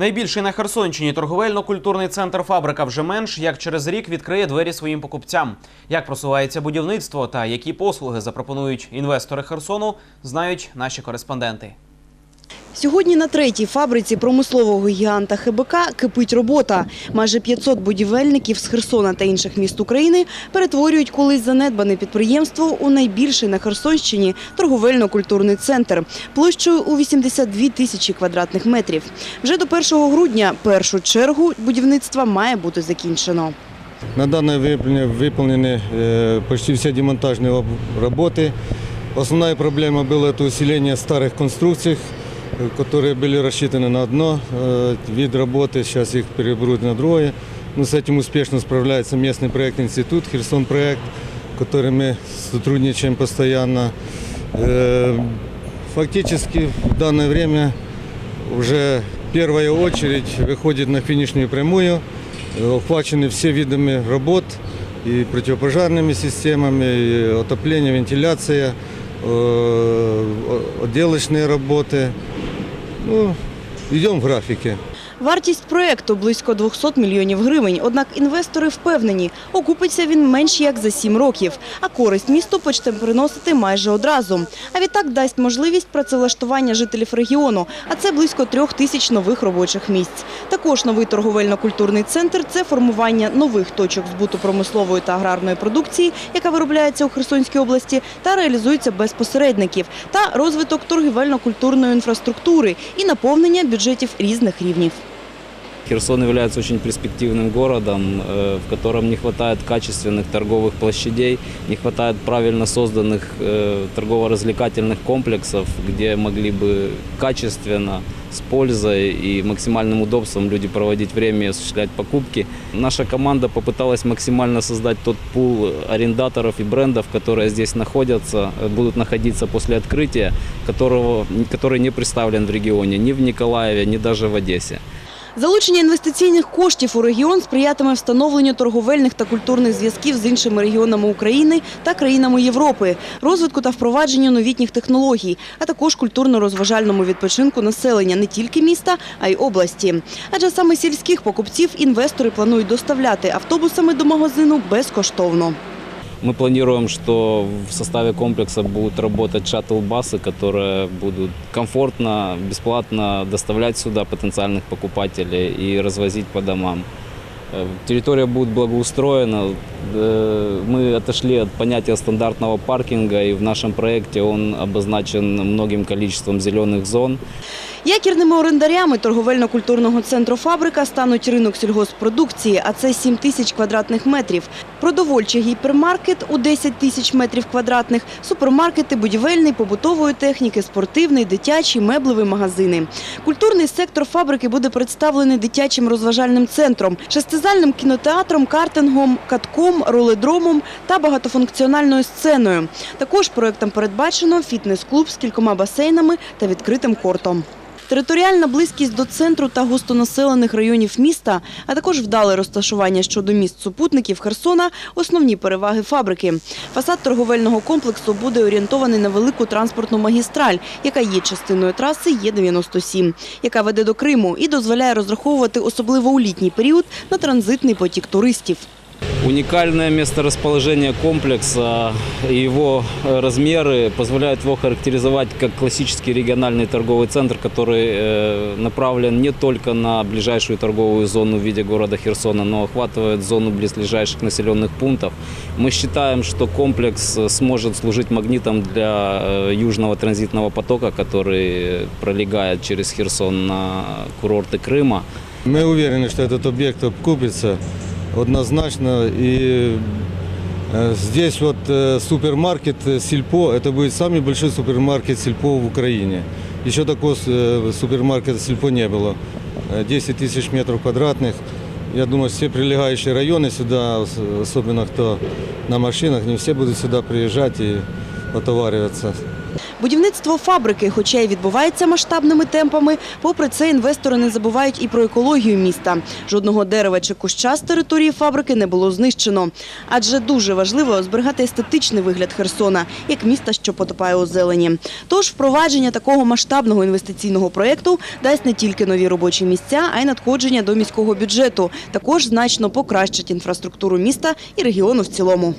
Найбільший на Херсонщині торговельно-культурний центр фабрика вже менш як через рік відкриє двері своїм покупцям. Як просувається будівництво та які послуги запропонують інвестори Херсону, знають наші кореспонденти. Сьогодні на третій фабриці промислового гіганта ХБК кипить робота. Майже 500 будівельників з Херсона та інших міст України перетворюють колись занедбане підприємство у найбільший на Херсонщині торговельно-культурний центр площею у 82 тисячі квадратних метрів. Вже до 1 грудня першу чергу будівництва має бути закінчено. На данное время выполнены э, почти все демонтажные об- работы. Основная проблема была это усиление старых конструкций, э, которые были рассчитаны на одно э, вид работы, сейчас их переберут на другое. Но с этим успешно справляется местный проектный институт, Херсон проект, который мы сотрудничаем постоянно. Э, Фактически в данное время уже первая очередь выходит на финишную прямую. Э, Охвачены все видами работ и противопожарными системами, и отопление, вентиляция, э, о- отделочные работы. Ну, идем в графике. Вартість проекту близько 200 мільйонів гривень. Однак інвестори впевнені, окупиться він менш як за 7 років, а користь місту почне приносити майже одразу. А відтак дасть можливість працевлаштування жителів регіону, а це близько трьох тисяч нових робочих місць. Також новий торговельно-культурний центр – це формування нових точок збуту промислової та аграрної продукції, яка виробляється у Херсонській області та реалізується без посередників, та розвиток торгівельно-культурної інфраструктури і наповнення бюджетів різних рівнів. Херсон является очень перспективным городом, э, в котором не хватает качественных торговых площадей, не хватает правильно созданных э, торгово-развлекательных комплексов, где могли бы качественно, с пользой и максимальным удобством люди проводить время и осуществлять покупки. Наша команда попыталась максимально создать тот пул арендаторов и брендов, которые здесь находятся, э, будут находиться после открытия, которого, который не представлен в регионе, ни в Николаеве, ни даже в Одессе. Залучення інвестиційних коштів у регіон сприятиме встановленню торговельних та культурних зв'язків з іншими регіонами України та країнами Європи, розвитку та впровадженню новітніх технологій, а також культурно-розважальному відпочинку населення не тільки міста, а й області. Адже саме сільських покупців інвестори планують доставляти автобусами до магазину безкоштовно. Мы планируем, что в составе комплекса будут работать шаттл-басы, которые будут комфортно, бесплатно доставлять сюда потенциальных покупателей и развозить по домам. Э, Территория будет благоустроена. Э, Мы отошли от понятия стандартного паркинга, и в нашем проекте он обозначен многим количеством зеленых зон. Якірними орендарями торговельно-культурного центру «Фабрика» стануть ринок сільгоспродукції, а це 7 тисяч квадратних метрів, продовольчий гіпермаркет у 10 тисяч метрів квадратних, супермаркети будівельний, побутової техніки, спортивний, дитячий, меблевий магазини. Культурний сектор «Фабрики» буде представлений дитячим розважальним центром, шестизальним кінотеатром, картингом, катком, роледромом та багатофункціональною сценою. Також проектом передбачено фітнес-клуб з кількома басейнами та відкритим кортом. Територіальна близькість до центру та густонаселених районів міста, а також вдале розташування щодо міст супутників Херсона – основні переваги фабрики. Фасад торговельного комплексу буде орієнтований на велику транспортну магістраль, яка є частиною траси Є-97, яка веде до Криму і дозволяє розраховувати особливо у літній період на транзитний потік туристів. Уникальное месторасположение комплекса и его э, размеры позволяют его характеризовать как классический региональный торговый центр, который э, направлен не только на ближайшую торговую зону в виде города Херсона, но охватывает зону близлежащих населенных пунктов. Мы считаем, что комплекс э, сможет служить магнитом для южного транзитного потока, который пролегает через Херсон на курорты Крыма. Мы уверены, что этот объект окупится однозначно. И э, здесь вот э, супермаркет э, Сильпо, это будет самый большой супермаркет Сильпо в Украине. Еще такого э, супермаркета Сильпо не было. Э, 10 тысяч метров квадратных. Я думаю, все прилегающие районы сюда, ос- особенно кто на машинах, не все будут сюда приезжать и отовариваться. Будівництво фабрики, хоча й відбувається масштабними темпами, попри це інвестори не забувають і про екологію міста. Жодного дерева чи куща з території фабрики не було знищено. Адже дуже важливо зберігати естетичний вигляд Херсона, як міста, що потопає у зелені. Тож впровадження такого масштабного інвестиційного проєкту дасть не тільки нові робочі місця, а й надходження до міського бюджету. Також значно покращить інфраструктуру міста і регіону в цілому.